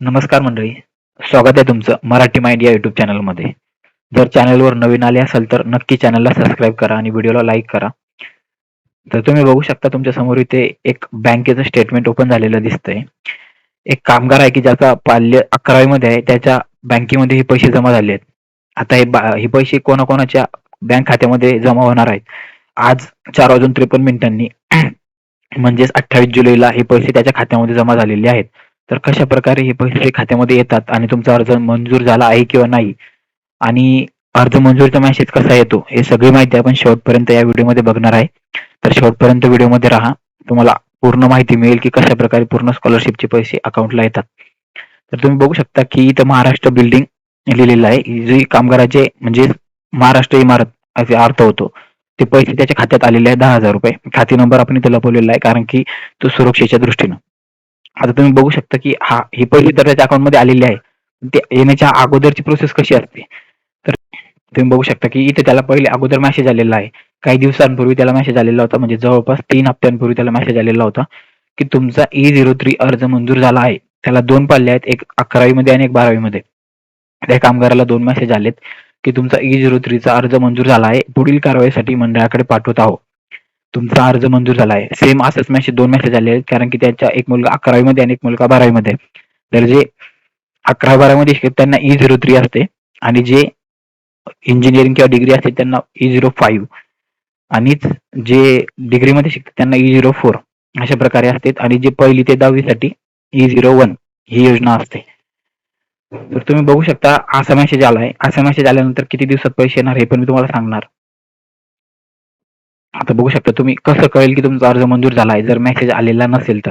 नमस्कार मंडळी स्वागत आहे तुमचं मराठी माइंड या युट्यूब चॅनलमध्ये. जर चॅनलवर नवीन आले असाल तर नक्की चॅनलला सबस्क्राईब करा आणि व्हिडिओला लाईक करा. तर तुम्ही बघू शकता तुमच्यासमोर इथे एक बँकेचं स्टेटमेंट ओपन झालेलं दिसतंय. एक कामगार आहे की ज्याचा पाल्य अकरावीमध्ये आहे त्याच्या बँकेमध्ये हे पैसे जमा झाले आहेत. आता हे हे पैसे कोणाकोणाच्या बँक खात्यामध्ये जमा होणार आहेत? आज चार वाजून त्रेपन्न मिनिटांनी म्हणजेच अठ्ठावीस जुलैला हे पैसे त्याच्या खात्यामध्ये जमा झालेले आहेत. तर कशा प्रकारे हे पैसे खात्यामध्ये येतात आणि तुमचा अर्ज मंजूर झाला आहे किंवा नाही? आणि अर्ज मंजूरचा मॅसेज कसा येतो? हे सगळी माहिती आपण शेवटपर्यंत या व्हिडिओमध्ये बघणार आहे. तर शेवटपर्यंत व्हिडिओमध्ये राहा. तुम्हाला पूर्ण माहिती मिळेल की कशा प्रकारे पूर्ण स्कॉलरशिपचे पैसे अकाउंटला येतात. तर तुम्ही बघू शकता की इथं महाराष्ट्र बिल्डिंग लिहिलेलं आहे. जी कामगाराचे म्हणजे महाराष्ट्र इमारत असे अर्थ होतो. ते पैसे त्याच्या खात्यात आलेले आहे दहा हजार रुपये. खाते नंबर आपण इथे लपवलेला आहे कारण की तो सुरक्षेच्या दृष्टीनं. आता तुम्ही बघू शकता की हा ही पहिली तर त्याच्या अकाउंटमध्ये आलेली आहे. ते येण्याच्या अगोदरची प्रोसेस कशी असते? तर तुम्ही बघू शकता की इथे त्याला पहिले अगोदर मेसेज आलेला आहे. काही दिवसांपूर्वी त्याला मेसेज आलेला होता. म्हणजे जवळपास तीन हप्त्यांपूर्वी त्याला मेसेज आलेला होता की तुमचा ई झिरो थ्री अर्ज मंजूर झाला आहे. त्याला दोन पाल्ले आहेत. एक अकरावीमध्ये आणि एक बारावीमध्ये. त्या कामगाराला दोन मेसेज आलेत की तुमचा ई झिरो थ्रीचा अर्ज मंजूर झाला आहे. पुढील कारवाईसाठी मंडळाकडे पाठवत आहोत. तुमचा अर्ज मंजूर झाला आहे सेम असंच मॅसेज दोन मॅसेज आले आहेत. कारण की त्याच्या एक मुलगा अकरावीमध्ये आणि एक मुलगा बारावीमध्ये. तर जे अकरा बारावीमध्ये शिकत त्यांना ई झिरो थ्री असते. आणि जे इंजिनिअरिंग किंवा डिग्री असते त्यांना ई झिरो फाईव्ह आणि जे डिग्रीमध्ये शिकतात त्यांना ई झिरो फोर अशा प्रकारे असते. आणि जे पहिली ते दहावीसाठी ई झिरो वन ही योजना असते. तर तुम्ही बघू शकता असा मेसेज आलाय. असा मेसेज आल्यानंतर किती दिवसात पैसे येणार हे पण मी तुम्हाला सांगणार. आता बघू शकता तुम्ही कसं कळेल की तुमचा अर्ज मंजूर झाला आहे. जर मेसेज आलेला नसेल तर.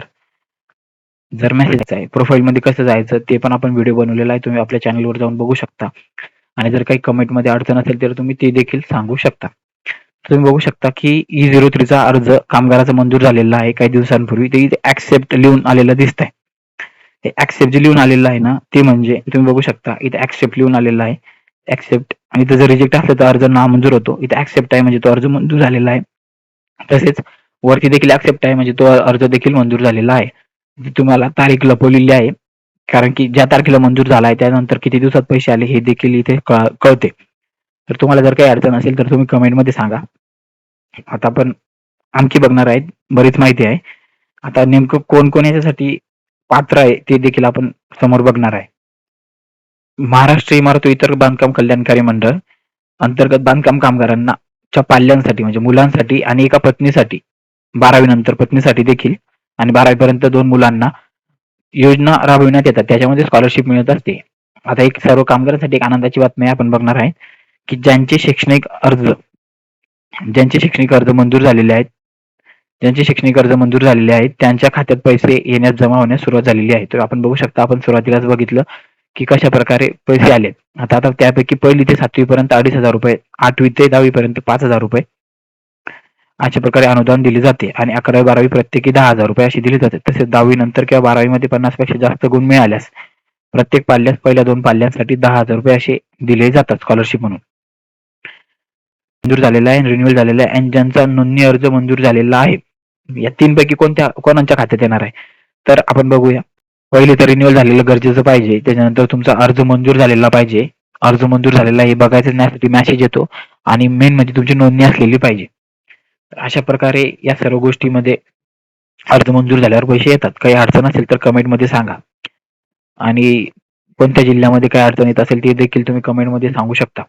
जर मेसेज आहे प्रोफाईलमध्ये कसं जायचं ते पण आपण व्हिडिओ बनवलेला आहे. तुम्ही आपल्या चॅनलवर जाऊन बघू शकता. आणि जर काही कमेंटमध्ये अडचण असेल तर तुम्ही ते देखील सांगू शकता. तुम्ही बघू शकता की ई झिरो थ्रीचा अर्ज कामगाराचा मंजूर झालेला आहे काही दिवसांपूर्वी. ते ऍक्सेप्ट लिहून आलेलं दिसत आहे ते ऍक्सेप्ट जे लिहून आलेलं आहे ना ते म्हणजे तुम्ही बघू शकता इथे ऍक्सेप्ट लिहून आलेलं आहे. ऍक्सेप्ट आणि इथं जर रिजेक्ट असलं तर अर्ज नामंजूर होतो. इथे ऍक्सेप्ट आहे म्हणजे तो अर्ज मंजूर झालेला आहे. तसेच वरती देखील ऍक्सेप्ट आहे. म्हणजे तो अर्ज देखील मंजूर झालेला आहे. तुम्हाला तारीख लपवलेली आहे. कारण की ज्या तारखेला मंजूर झाला आहे त्यानंतर किती दिवसात पैसे आले हे देखील इथे कळते. तर तुम्हाला जर काही अडचण असेल तर तुम्ही कमेंटमध्ये सांगा. आता आपण आणखी बघणार आहेत. बरीच माहिती आहे. आता नेमकं कोण कोण याच्यासाठी पात्र आहे ते देखील आपण समोर बघणार आहे. महाराष्ट्र इमारत इतर बांधकाम कल्याणकारी मंडळ अंतर्गत बांधकाम कामगारांना च्या पाल्यांसाठी म्हणजे मुलांसाठी आणि एका पत्नीसाठी बारावी नंतर पत्नीसाठी देखील. आणि बारावी पर्यंत दोन मुलांना योजना राबविण्यात येतात. त्याच्यामध्ये स्कॉलरशिप मिळत असते. आता एक सर्व कामगारांसाठी एक आनंदाची बातमी आपण बघणार आहे की ज्यांचे शैक्षणिक अर्ज ज्यांचे शैक्षणिक अर्ज मंजूर झालेले आहेत ज्यांचे शैक्षणिक अर्ज मंजूर झालेले आहेत त्यांच्या खात्यात पैसे येण्यास जमा होण्यास सुरुवात झालेली आहे. तर आपण बघू शकता आपण सुरुवातीलाच बघितलं की कशा प्रकारे पैसे आले आता आता त्यापैकी पहिली ते सातवी पर्यंत अडीच हजार रुपये आठवी ते दहावी पर्यंत पाच हजार रुपये. अशा प्रकारे अनुदान दिले जाते आणि अकरावी बारावी प्रत्येकी दहा हजार रुपये अशी दिली जाते. तसेच दहावी नंतर किंवा बारावी मध्ये पन्नासपेक्षा जास्त गुण मिळाल्यास प्रत्येक पाल्यास पहिल्या दोन पाल्यांसाठी दहा हजार रुपये असे दिले जातात स्कॉलरशिप म्हणून. मंजूर झालेला आहे रिन्युअल झालेला आहे आणि ज्यांचा नोंदणी अर्ज मंजूर झालेला आहे या तीन पैकी कोणत्या कोणाच्या खात्यात येणार आहे? तर आपण बघूया. पहिले तर रिन्युअल झालेलं गरजेचं पाहिजे. त्याच्यानंतर तुमचा अर्ज मंजूर झालेला पाहिजे. अर्ज मंजूर झालेला हे बघायचं नाही मॅसेज येतो. आणि मेन म्हणजे तुमची नोंदणी असलेली पाहिजे. अशा प्रकारे या सर्व गोष्टीमध्ये अर्ज मंजूर झाल्यावर पैसे येतात. काही अडचण असेल तर कमेंटमध्ये सांगा. आणि कोणत्या जिल्ह्यामध्ये काय अडचण येत असेल ते देखील तुम्ही कमेंटमध्ये सांगू शकता.